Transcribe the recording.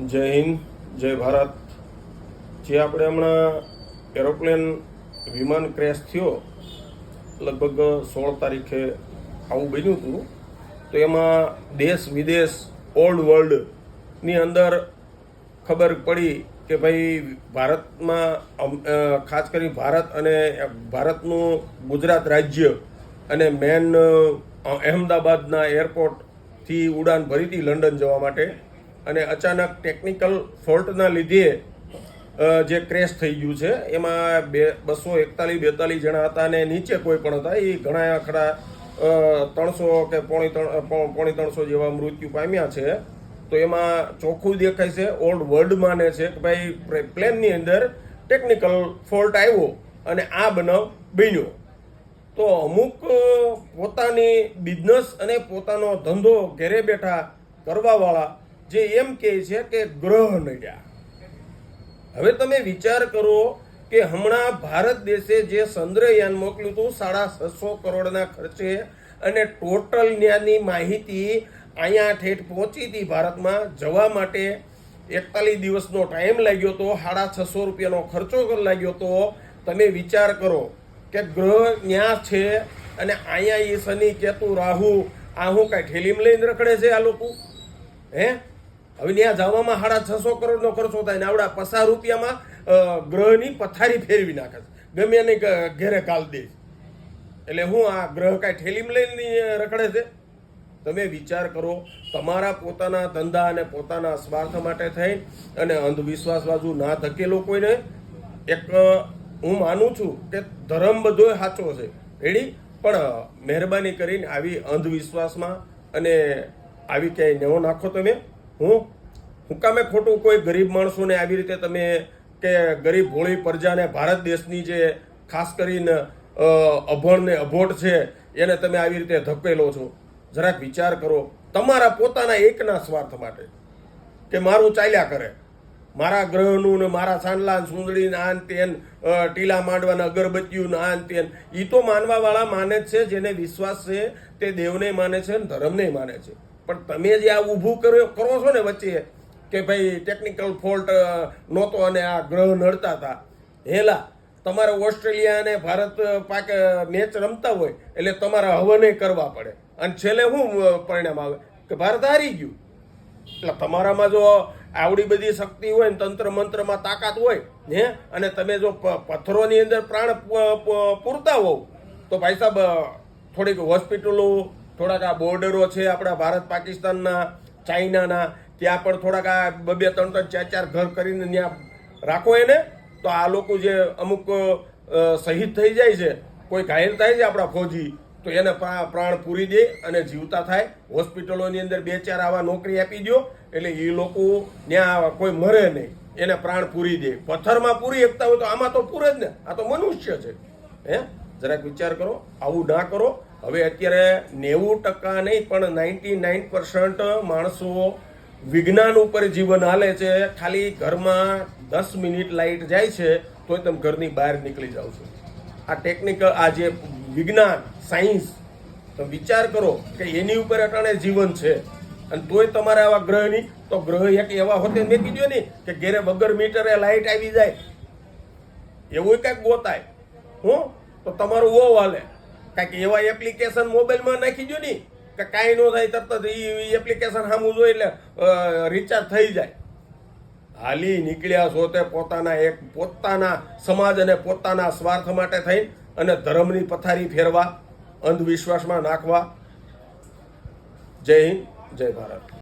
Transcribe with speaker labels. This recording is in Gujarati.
Speaker 1: જય હિન્દ, જય ભારત. જે આપણે હમણાં એરોપ્લેન વિમાન ક્રેશ થયો, લગભગ સોળ તારીખે આવું બન્યું હતું, તો એમાં દેશ વિદેશ ઓલ્ડ વર્લ્ડની અંદર ખબર પડી કે ભાઈ ભારતમાં ખાસ કરી ભારત અને ભારતનું ગુજરાત રાજ્ય અને મેન અહેમદાબાદના એરપોર્ટથી ઉડાન ભરી હતી લંડન જવા માટે. અને અચાનક ટેકનિકલ ફોલ્ટના લીધે જે ક્રેશ થઈ ગયું છે, એમાં બે, બસો એકતાલીસ, બેતાલીસ જણા હતા અને નીચે કોઈ પણ હતા. એ ઘણા ખરા ત્રણસો કે પોણી ત્રણ પોણી ત્રણસો જેવા મૃત્યુ પામ્યા છે. તો એમાં ચોખ્ખું દેખાય છે. ઓલ્ડ વર્લ્ડ માને છે કે ભાઈ પ્લેનની અંદર ટેકનિકલ ફોલ્ટ આવ્યો અને આ બનાવ બન્યો. તો અમુક પોતાની બિઝનેસ અને પોતાનો ધંધો ઘેરે બેઠા કરવાવાળા જે એમ કહે છે કે ગ્રહ નડ્યા. હવે તમે વિચાર કરો કે હમણાં ભારત દેશે જે ચંદ્રયાન મોકલ્યું હતું, સાડા છસો કરોડના ખર્ચે, અને ટોટલ ન્યાની માહિતી અહીંયા ઠેઠ પહોંચી હતી ભારતમાં, જવા માટે એકતાલીસ દિવસનો ટાઈમ લાગ્યો હતો, સાડા છસો રૂપિયાનો ખર્ચો લાગ્યો હતો. તમે વિચાર કરો કે ગ્રહ ન્યા છે, અને અહીંયા એ શનિ, કેતુ, રાહુ, આ હું કાંઈ ઠેલીમાં લઈને રખડે છે આ લોકો? હે? હવે ત્યાં જવામાં સાડા છસો કરોડનો ખર્ચો થાય ને આવડા પચાસ રૂપિયામાં ગ્રહની પથારી ફેરવી નાખે છે. ગમે એને ઘેરે કાલ દે એટલે હું આ ગ્રહ કાંઈ ઠેલીમાં લઈને રખડે છે? તમે વિચાર કરો, તમારા પોતાના ધંધા અને પોતાના સ્વાર્થ માટે થઈ અને અંધવિશ્વાસ બાજુ ના ધકેલો કોઈને, એક હું માનું છું કે ધર્મ બધો સાચો છે. રેડી? પણ મહેરબાની કરીને આવી અંધવિશ્વાસમાં અને આવી ક્યાંય નેવો નાખો તમે. હું? હુકામે ખોટું? કોઈ ગરીબ માણસોને આવી રીતે તમે કે ગરીબ ભોળી પ્રજાને ભારત દેશની જે ખાસ કરીને અભણને અભોટ છે, એને તમે આવી રીતે ધકેલો છો. જરાક વિચાર કરો. તમારા પોતાના એકના સ્વાર્થ માટે કે મારું ચાલ્યા કરે. મારા ગ્રહનું ને મારા સાંડલા સુંદડી ને આન તેન ટીલા માંડવાના અગરબત્તીયું ને આન તેન એ તો માનવાવાળા માને જ છે, જેને વિશ્વાસ છે તે દેવને માને છે ને ધર્મને માને છે. પણ તમે જે આ ઊભું કરો કરો છો ને વચ્ચે, કે ભાઈ ટેકનિકલ ફોલ્ટ નહોતો અને આ ગ્રહ નડતા હતા. હેલા, તમારે ઓસ્ટ્રેલિયા અને ભારત પાક મેચ રમતા હોય, એટલે તમારે હવને કરવા પડે. અને છેલ્લે શું પરિણામ આવે? કે ભારત હારી ગયું. એટલે તમારામાં જો આવડી બધી શક્તિ હોય ને તંત્ર મંત્રમાં તાકાત હોય, હે? અને તમે જો પથ્થરોની અંદર પ્રાણ પૂરતા હોવ, તો ભાઈ સાહેબ થોડીક હોસ્પિટલો થોડાક આ બોર્ડરો છે આપણા ભારત, પાકિસ્તાનના, ચાઇનાના, ત્યાં પણ થોડાક આ બબે ત્રણ ત્રણ, ચાર ચાર ઘર કરીને ત્યાં રાખો એને. તો આ લોકો જે અમુક શહીદ થઈ જાય છે, કોઈ ઘાયલ થાય છે આપણા ફૌજી, તો એને પ્રાણ પૂરી દે અને જીવતા થાય. હોસ્પિટલોની અંદર બે, ચાર આવા નોકરી આપી દો એટલે એ લોકો ત્યાં કોઈ મરે નહીં. એને પ્રાણ પૂરી દે. પથ્થરમાં પૂરી એકતા હોય તો આમાં તો પૂરે જ ને. આ તો મનુષ્ય છે. હે? જરાક વિચાર કરો, આવું ના કરો. હવે અત્યારે નેવું ટકા નહીં, પણ નાઇન્ટી નાઇન પર્સન્ટ માણસો વિજ્ઞાન ઉપર જીવન હાલે છે. ખાલી ઘરમાં દસ મિનિટ લાઇટ જાય છે, તોય તમે ઘરની બહાર નીકળી જાઓ છો. આ ટેકનિકલ આ જે વિજ્ઞાન સાયન્સ તો વિચાર કરો કે એની ઉપર અટાણે જીવન છે. અને તોય તમારે આવા ગ્રહની, તો ગ્રહ એક એવા હોતે મેં કીધું ને કે ઘેરે વગર મીટરે લાઇટ આવી જાય. એવું કંઈક ગોતાય. હું? તો તમારું વો હાલે. કાંઈક એવા એપ્લિકેશન મોબાઈલમાં નાખી દો ને, કે કાંઈ ન થાય તરત જ એ એપ્લિકેશન સામું જોઈ એટલે રિચાર્જ થઈ જાય. હાલી નીકળ્યા છો તે પોતાના એક પોતાના સમાજ અને પોતાના સ્વાર્થ માટે થઈ અને ધર્મની પથારી ફેરવા, અંધવિશ્વાસમાં નાખવા. જય હિન્દ, જય ભારત.